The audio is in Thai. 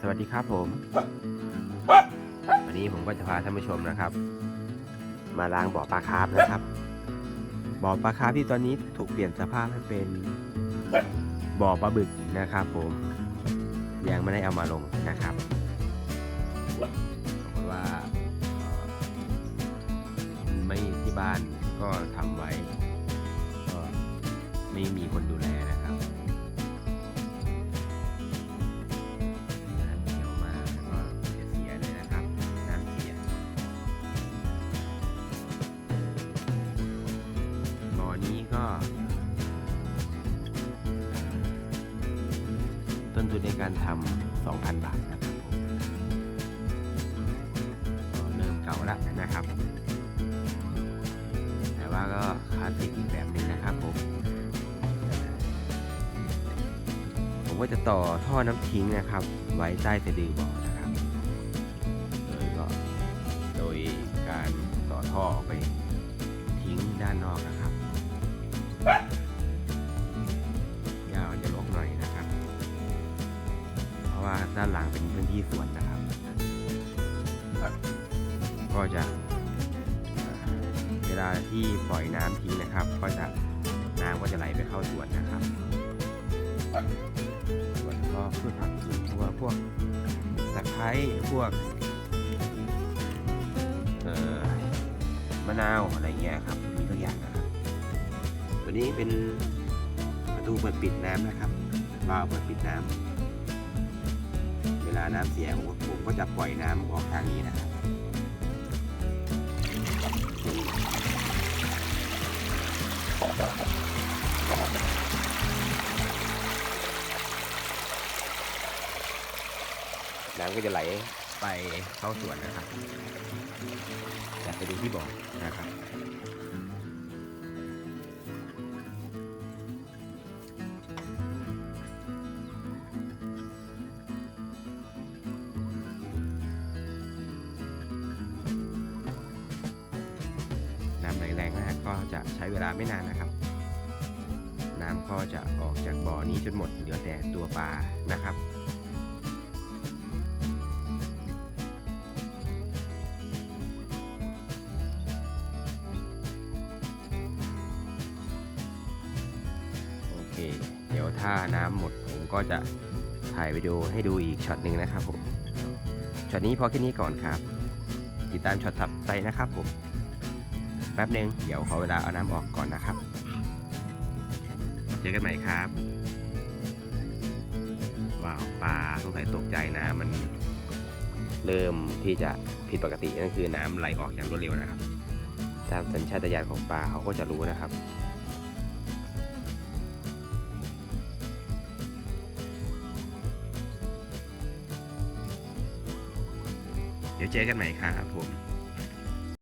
สวัสดีครับผม วันนี้ผมก็จะพาท่านผู้ชมนะครับ มาล้างบ่อปลาคาร์ฟนะครับ บ่อปลาคาร์ฟที่ตอนนี้ถูกเปลี่ยนสภาพให้เป็นบ่อปลาบึกนะครับผม ยังไม่ได้เอามาลงนะครับเพราะว่าไม่ที่บ้านก็ทำไว้ก็ไม่มีคนดูแลนะครับ ต้นทุนในการทำ2,000 บาทนะครับผมเริ่มเก่าแล้วนะครับ แต่ว่าก็คลาสสิกอีกแบบหนึงนะครับผม ผมก็จะต่อท่อน้ำทิ้งนะครับ ไว้ใต้สะดือบ่อนะครับ โดยก็โดยการต่อท่อไปทิ้งด้านนอกนะครับ ว่าด้านหลังเป็นพื้นที่สวนนะครับ ก็จะเวลาที่ปล่อยน้ำทิ้งนะครับ ก็จะน้ำก็จะไหลไปเข้าสวนนะครับส่วนก็พืชผักสวนครัวพวกตะไคร้พวกเอ่อมะนาวอะไรเงี้ยครับมีทุกอย่างนะครับ ตัวนี้เป็นประตูเปิดปิดน้ำนะครับวาล์วเปิดปิดน้ำ น้ำเสียผมก็ผมก็จะปล่อยน้ำออกทางนี้นะครับน้ำก็จะไหลไปเข้าสวนนะครับอยากไปดูที่บ่อนะครับ รงมากก็จะใช้เวลาไม่นานนะครับ น้ำก็จะออกจากบ่อนี้จนหมดเหลือแต่ตัวปลานะครับโอเคเดี๋ยวถ้าน้ำหมดผมก็จะถ่ายวิดีโอให้ดูอีกช็อตหนึ่งนะครับผม ช็อตนี้พอแค่นี้ก่อนครับ ติดตามช็อตถัดไปนะครับผม แป๊บหนึ่งเดี๋ยวขอเวลาเอาน้ำออกก่อนนะครับ เจอกันใหม่ครับ ว้าวปลาสงสัยตกใจนะมันเริ่มที่จะผิดปกตินั่นคือน้ำไหลออกอย่างรวดเร็วนะครับ ตามสัญชาตญาณของปลาเขาก็จะรู้นะครับ เดี๋ยวเจอกันใหม่ครับผม